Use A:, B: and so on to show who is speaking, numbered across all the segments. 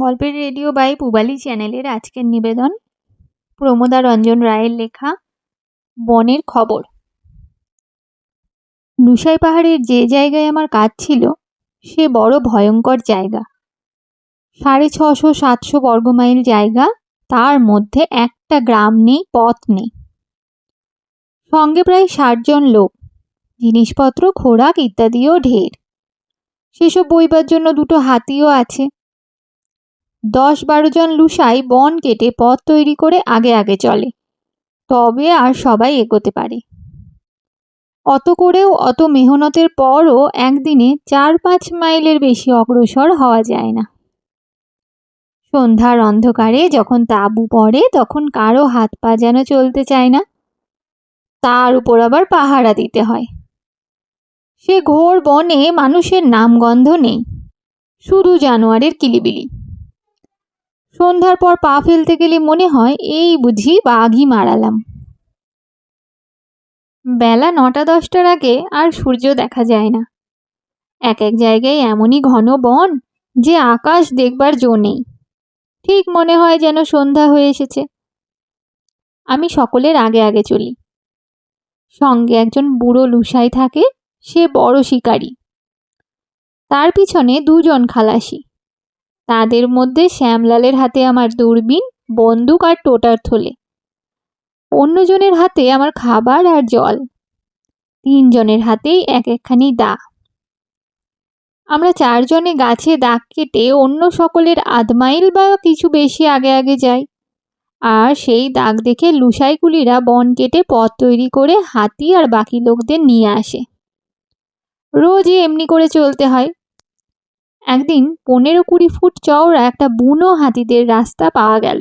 A: গল্পের radio by পুবালি চ্যানেলের আজকের নিবেদন। প্রমোদা রঞ্জন রায়ের লেখা, বনের খবর। লুসাই পাহাড়ের যে জায়গায় আমার কাজ ছিল, সে বড় ভয়ঙ্কর জায়গা। সাড়ে ছশো, সাতশো বর্গমাইল জায়গা, তার মধ্যে একটা গ্রাম নেই, পথ নেই। সঙ্গে প্রায় ষাটজন লোক, জিনিসপত্র, খোরাক ইত্যাদিও ঢের। সেসব বইবার জন্য দুটো হাতিও আছে। দশ বারো জন লুসাই বন কেটে পথ তৈরি করে আগে আগে চলে। তবে আর সবাই এগোতে পারে। অত করেও অত মেহনতের পরও একদিনে চার পাঁচ মাইলের বেশি অগ্রসর হওয়া যায় না। সন্ধ্যার অন্ধকারে যখন তাঁবু পড়ে, তখন কারও হাত পা যেন চলতে চায় না। তার উপর আবার পাহারা দিতে হয়। সে ঘোর বনে মানুষের নামগন্ধ নেই। শুধু জানোয়ারের কিলিবিলি। সন্ধ্যার পর পা ফেলতে গেলে মনে হয়, এই বুঝি বাঘই মারালাম। বেলা নটা দশটার আগে আর সূর্য দেখা যায় না। এক এক জায়গায় এমনই ঘন বন যে আকাশ দেখবার জো নেই। ঠিক মনে হয় যেন সন্ধ্যা হয়ে এসেছে। আমি সকলের আগে আগে চলি। সঙ্গে একজন বুড়ো লুসাই থাকে, সে বড় শিকারী। তার পিছনে দুজন খালাসি। তাদের মধ্যে শ্যামলালের হাতে আমার দূরবীন, বন্দুক আর টোটার থলে। অন্যজনের হাতে আমার খাবার আর জল। তিনজনের হাতেই এক একখানি দা। আমরা চারজনে গাছে দাগ কেটে অন্য সকলের আধ মাইল বা কিছু বেশি আগে আগে যাই। আর সেই দাগ দেখে লুসাইগুলিরা বন কেটে পথ তৈরি করে হাতি আর বাকি লোকদের নিয়ে আসে। রোজই এমনি করে চলতে হয়। একদিন পনেরো কুড়ি ফুট চওড়া একটা বুনো হাতিদের রাস্তা পাওয়া গেল।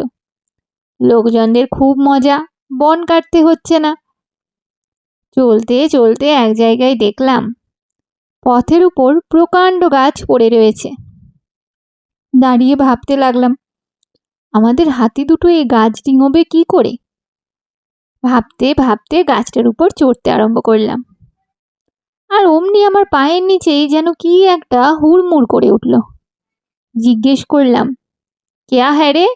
A: লোকজনদের খুব মজা, বন কাটতে হচ্ছে না। চলতে চলতে এক জায়গায় দেখলাম, পথের উপর প্রকাণ্ড গাছ পড়ে রয়েছে। দাঁড়িয়ে ভাবতে লাগলাম, আমাদের হাতি দুটো এই গাছ ডিঙোবে কি করে? ভাবতে ভাবতে গাছটার উপর চড়তে আরম্ভ করলাম। আর অমনি আমার পায়ের নিচেই যেন কি একটা হুড়মুড় করে উঠল। জিজ্ঞেস করলাম কেয়া হ্যাঁ রে?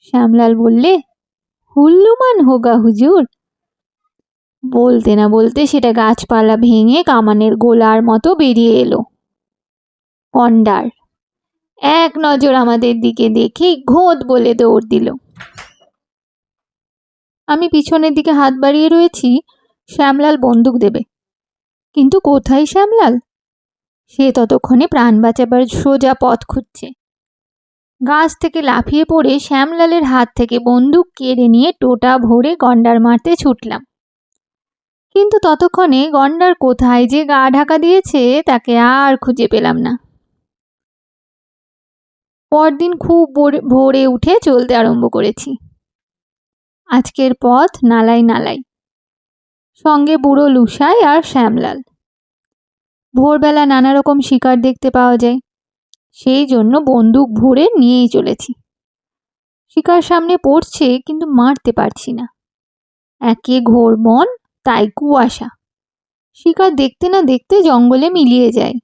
A: শ্যামলাল বললে, হুল্লুমান হোগা হুজুর। বলতে না বলতে সেটা গাছপালা ভেঙে কামানের গোলার মতো বেরিয়ে এলো। কন্ডার এক নজর আমাদের দিকে দেখে ঘোঁত বলে দৌড় দিল। আমি পিছনের দিকে হাত বাড়িয়ে রয়েছি, শ্যামলাল বন্দুক দেবে। কিন্তু কোথায় শ্যামলাল? সে ততক্ষণে প্রাণ বাঁচাবার সোজা পথ খুঁজছে। গাছ থেকে লাফিয়ে পড়ে শ্যামলালের হাত থেকে বন্দুক কেড়ে নিয়ে টোটা ভরে গন্ডার মারতে ছুটলাম। কিন্তু ততক্ষণে গন্ডার কোথায় যে গা ঢাকা দিয়েছে তাকে আর খুঁজে পেলাম না। পরদিন খুব ভোরে উঠে চলতে আরম্ভ করেছি। আজকের পথ নালাই নালাই। সঙ্গে বুড়ো লুসাই আর শ্যামলাল। ভোরবেলা নানা রকম শিকার দেখতে পাওয়া যায়। সেই জন্য বন্দুক ভরে নিয়েই চলেছি। শিকার সামনে পড়ছে কিন্তু মারতে পারছি না। একে ঘোর বন, তাই কুয়াশা। শিকার দেখতে না দেখতে জঙ্গলে মিলিয়ে যায়।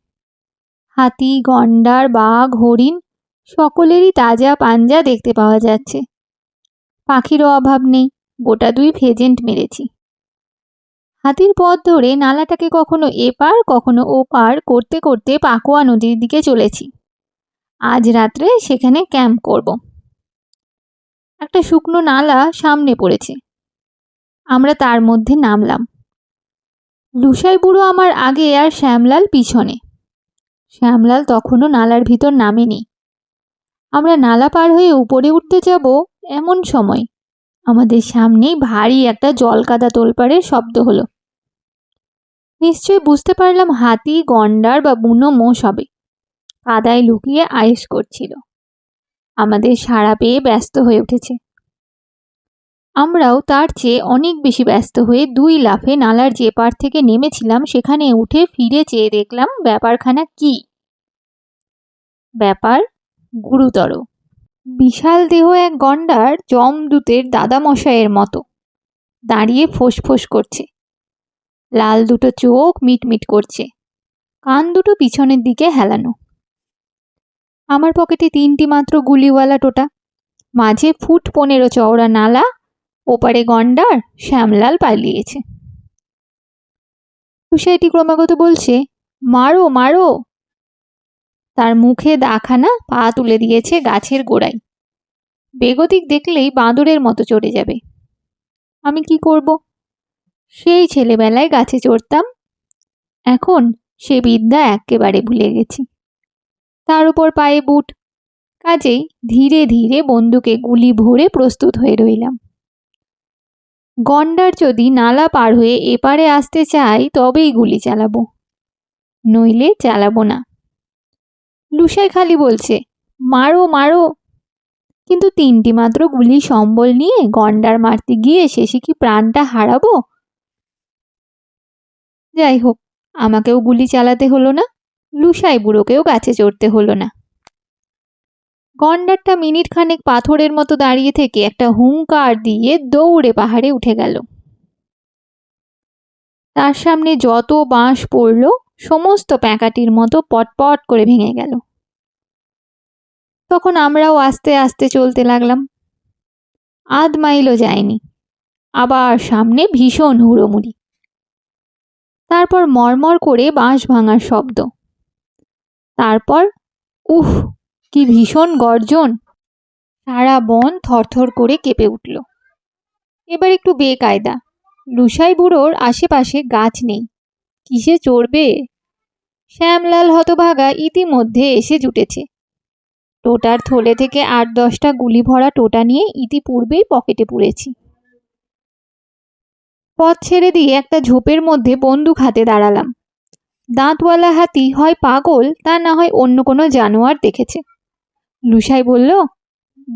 A: হাতি, গন্ডার, বাঘ, হরিণ সকলেরই তাজা পাঞ্জা দেখতে পাওয়া যাচ্ছে। পাখিরও অভাব নেই। গোটা দুই ফেজেন্ট মেরেছি। হাতির পথ ধরে নালাটাকে কখনো এপার, কখনো ওপার করতে করতে পাকুয়া নদীর দিকে চলেছি। আজ রাত্রে সেখানে ক্যাম্প করব। একটা শুকনো নালা সামনে পড়েছে। আমরা তার মধ্যে নামলাম। লুসাই বুড়ো আমার আগে আর শ্যামলাল পিছনে। শ্যামলাল তখনও নালার ভিতর নামেনি। আমরা নালা পার হয়ে উপরে উঠতে যাব এমন সময়। আমাদের সামনেই ভারী একটা জলকাদা তোলপাড়ের শব্দ হলো। নিশ্চয় বুঝতে পারলাম হাতি, গন্ডার বা বুনো মোষ হবে। কাদায় লুকিয়ে আয়েস করছিল। আমাদের সাড়া পেয়ে ব্যস্ত হয়ে উঠেছে। আমরাও তার চেয়ে অনেক বেশি ব্যস্ত হয়ে দুই লাফে নালার যে পার থেকে নেমেছিলাম, সেখানে উঠে ফিরে চেয়ে দেখলাম ব্যাপারখানা কি? ব্যাপার গুরুতর। বিশাল দেহ এক গন্ডার জমদূতের দাদামশাইয়ের মতো। দাঁড়িয়ে ফোঁস করছে। লাল দুটো চোখ মিটমিট করছে। কান দুটো পিছনের দিকে হেলানো। আমার পকেটে তিনটি মাত্র গুলিওয়ালা টোটা। মাঝে ফুট পনেরো চওড়া নালা, ওপারে গন্ডার, শ্যামলাল পালিয়েছে। টুসাইটি ক্রমাগত বলছে, মারো মারো। তার মুখে দাখানা পা তুলে দিয়েছে গাছের গোড়ায়। বেগতিক দেখলেই বাঁদরের মতো চড়ে যাবে। আমি কি করব? সেই ছেলেবেলায় গাছে চড়তাম। এখন সে বিদ্যা একেবারে ভুলে গেছি। তার উপর পায়ে বুট। কাজেই ধীরে ধীরে বন্দুকে গুলি ভরে প্রস্তুত হয়ে রইলাম। গন্ডার যদি নালা পার হয়ে এপারে আসতে চাই তবেই গুলি চালাবো। নইলে চালাবো না। লুসাই খালি বলছে, মারো মারো। কিন্তু তিনটি মাত্র গুলি সম্বল নিয়ে গন্ডার মারতে গিয়ে শেষে কি প্রাণটা হারাবো? যাই হোক আমাকেও গুলি চালাতে হলো না, লুসাই বুড়োকেও গাছে চড়তে হলো না। গন্ডারটা মিনিট খানেক পাথরের মতো দাঁড়িয়ে থেকে একটা হুঙ্কার দিয়ে দৌড়ে পাহাড়ে উঠে গেল। তার সামনে যত বাঁশ পড়ল, সমস্ত প্যাঁকাটির মতো পটপট করে ভেঙে গেল। তখন আমরাও আস্তে আস্তে চলতে লাগলাম। আধ মাইলও যায়নি। আবার সামনে ভীষণ হুড়োমুড়ি। তারপর মরমর করে বাঁশ ভাঙার শব্দ। তারপর, উফ, কি ভীষণ গর্জন। সারা বন থরথর করে কেঁপে উঠল। এবার একটু বেকায়দা। লুসাই বুড়োর আশেপাশে গাছ নেই। কিসে চড়বে? শ্যামলাল হতভাগা ইতিমধ্যে এসে জুটেছে। টোটার থলে থেকে আট দশটা গুলি ভরা টোটা নিয়ে ইতিপূর্বেই পকেটে পুড়েছি পথ ছেড়ে দিয়ে একটা ঝোপের মধ্যে বন্দুক হাতে দাঁড়ালাম। দাঁতওয়ালা হাতি হয় পাগল, তা না হয় অন্য কোনো জানোয়ার দেখেছে। লুসাই বলল,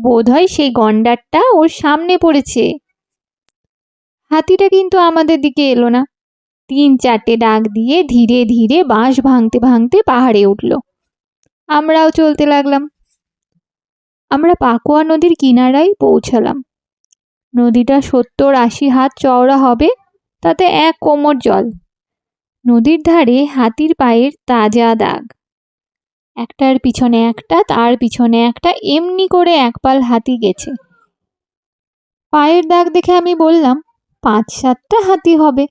A: বোধহয় সেই গন্ডারটা ওর সামনে পড়েছে। হাতিটা কিন্তু আমাদের দিকে এলো না। তিন চারটে ডাক দিয়ে ধীরে ধীরে বাঁশ ভাঙতে ভাঙতে পাহাড়ে উঠল। আমরাও চলতে লাগলাম। আমরা পাকুয়া নদীর কিনারায় পৌঁছালাম। নদীটা সত্তর আশি হাত চওড়া হবে, তাতে এক কোমর জল। নদীর ধারে হাতির পায়ের তাজা দাগ। একটার পিছনে একটা, তার পিছনে একটা, এমনি করে একপাল হাতি গেছে। পায়ের দাগ দেখে আমি বললাম, পাঁচ সাতটা হাতি হবে।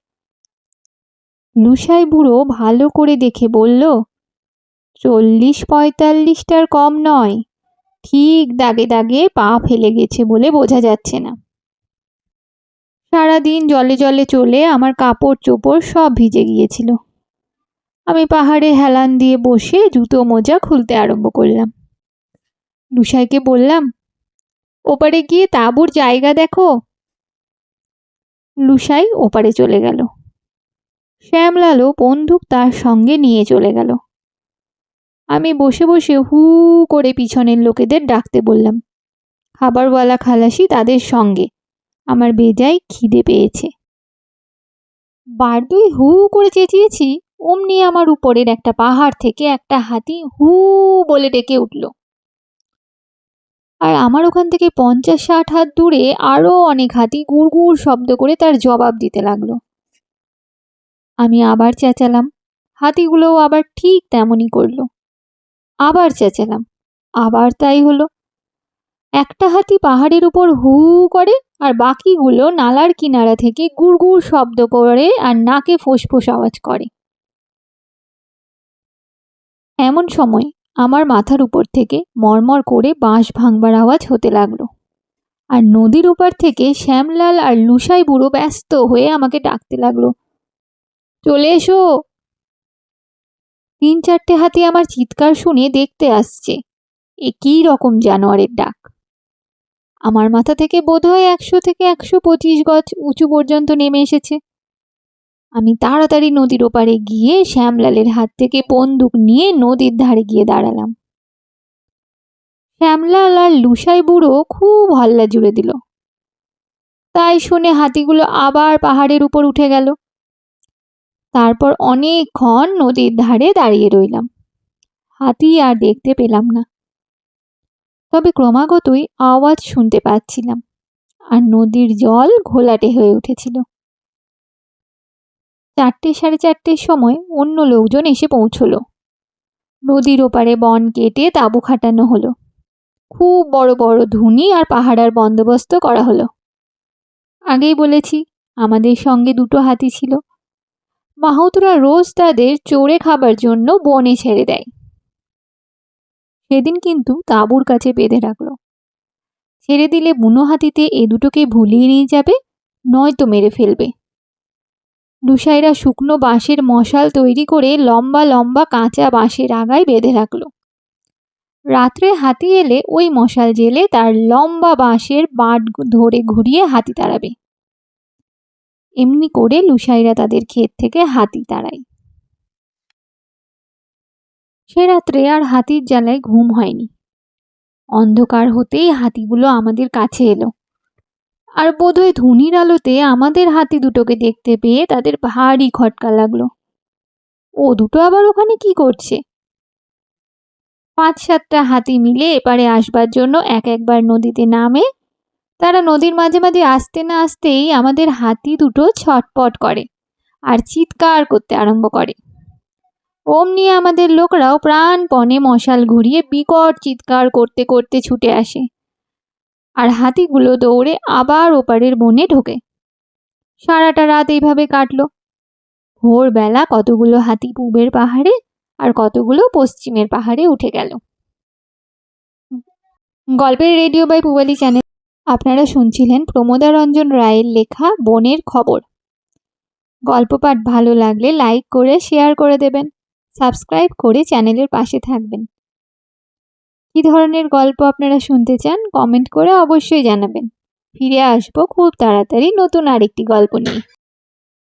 A: লুসাই বুড়ো ভালো করে দেখে বলল, চল্লিশ পঁয়তাল্লিশটার কম নয়, ঠিক দাগে দাগে পা ফেলে গেছে বলে বোঝা যাচ্ছে না। সারাদিন জলে জলে চলে আমার কাপড় চোপড় সব ভিজে গিয়েছিল। আমি পাহাড়ে হেলান দিয়ে বসে জুতো মোজা খুলতে আরম্ভ করলাম। লুসাইকে বললাম, ওপারে গিয়ে তাঁবুর জায়গা দেখো। লুসাই ওপারে চলে গেল। শ্যামলালও বন্দুক তার সঙ্গে নিয়ে চলে গেল। আমি বসে বসে হু করে পিছনের লোকেদের ডাকতে বললাম, খাবারওয়ালা খালাসি তাদের সঙ্গে। আমার বেজায় খিদে পেয়েছে। বার দুই হু করে চেঁচিয়েছি, অমনি আমার উপরের একটা পাহাড় থেকে একটা হাতি হু বলে ডেকে উঠল। আর আমার ওখান থেকে পঞ্চাশ ষাট হাত দূরে আরও অনেক হাতি গুড় গুড় শব্দ করে তার জবাব দিতে লাগল। আমি আবার চেঁচালাম, হাতিগুলোও আবার ঠিক তেমনই করল। আবার চেঁচালাম, আবার তাই হলো। একটা হাতি পাহাড়ের উপর হু করে আর বাকিগুলো নালার কিনারা থেকে গুড় শব্দ করে আর নাকে ফোঁস আওয়াজ করে। এমন সময় আমার মাথার উপর থেকে মরমর করে বাঁশ ভাঙবার আওয়াজ হতে লাগল। আর নদীর ওপার থেকে শ্যামলাল আর লুসাই বুড়ো ব্যস্ত হয়ে আমাকে ডাকতে লাগল। চলে এসো। তিন চারটে হাতি আমার চিৎকার শুনে দেখতে আসছে। এ কী রকম জানোয়ারের ডাক? আমার মাথা থেকে বোধহয় একশো থেকে একশো পঁচিশ গজ উঁচু পর্যন্ত নেমে এসেছে। আমি তাড়াতাড়ি নদীর ওপারে গিয়ে শ্যামলালের হাত থেকে বন্দুক নিয়ে নদীর ধারে গিয়ে দাঁড়ালাম। শ্যামলাল আর লুসাই বুড়ো খুব হল্লা জুড়ে দিল। তাই শুনে হাতিগুলো আবার পাহাড়ের উপর উঠে গেল। তারপর অনেকক্ষণ নদীর ধারে দাঁড়িয়ে রইলাম। হাতি আর দেখতে পেলাম না। তবে ক্রমাগতই আওয়াজ শুনতে পাচ্ছিলাম আর নদীর জল ঘোলাটে হয়ে উঠেছিল। চারটে সাড়ে চারটের সময় অন্য লোকজন এসে পৌঁছলো। নদীর ওপারে বন কেটে তাঁবু খাটানো হলো। খুব বড় বড় ধুনি আর পাহারার বন্দোবস্ত করা হলো। আগেই বলেছি, আমাদের সঙ্গে দুটো হাতি ছিল। মাহুতরা রোজ তাদের চড়ে খাবার জন্য বনে ছেড়ে দেয়। সেদিন কিন্তু তাঁবুর কাছে বেঁধে রাখল। ছেড়ে দিলে বুনো হাতিতে এ দুটোকে ভুলিয়ে নিয়ে যাবে, নয়তো মেরে ফেলবে। লুসাইরা শুকনো বাঁশের মশাল তৈরি করে লম্বা লম্বা কাঁচা বাঁশের আগায় বেঁধে রাখল। রাত্রে হাতি এলে ওই মশাল জেলে তার লম্বা বাঁশের বাট ধরে ঘুরিয়ে হাতি তাড়াবে। এমনি করে লুসাইরা তাদের ক্ষেত থেকে হাতি তাড়ায়। সে রাত্রে আর হাতির জ্বালায় ঘুম হয়নি। অন্ধকার হতেই হাতিগুলো আমাদের কাছে এলো। আর বোধহয় ধুনির আলোতে আমাদের হাতি দুটোকে দেখতে পেয়ে তাদের ভারী খটকা লাগল। ও দুটো আবার ওখানে কি করছে? পাঁচ সাতটা হাতি মিলে এপারে আসবার জন্য এক একবার নদীতে নামে। তারা নদীর মাঝে মাঝে আসতে না আসতেই আমাদের হাতি দুটো ছটপট করে আর চিৎকার করতে আরম্ভ করে। অমনি আমাদের লোকরাও প্রাণপণে মশাল ঘুরিয়ে বিকট চিৎকার করতে করতে ছুটে আসে। আর হাতিগুলো দৌড়ে আবার ওপারের বনে ঢোকে। সারাটা রাত এইভাবে কাটলো। ভোরবেলা কতগুলো হাতি পূবের পাহাড়ে আর কতগুলো পশ্চিমের পাহাড়ে উঠে গেল। গল্পের রেডিও বাই পুবালি চ্যানেল। আপনারা শুনছিলেন প্রমোদা রঞ্জন রায়ের লেখা বনের খবর। গল্প পাঠ ভালো লাগলে লাইক করে, শেয়ার করে দেবেন। সাবস্ক্রাইব করে চ্যানেলের পাশে থাকবেন। কি ধরনের গল্প আপনারা শুনতে চান কমেন্ট করে অবশ্যই জানাবেন। ফিরে আসব খুব তাড়াতাড়ি নতুন আরেকটি গল্প নিয়ে।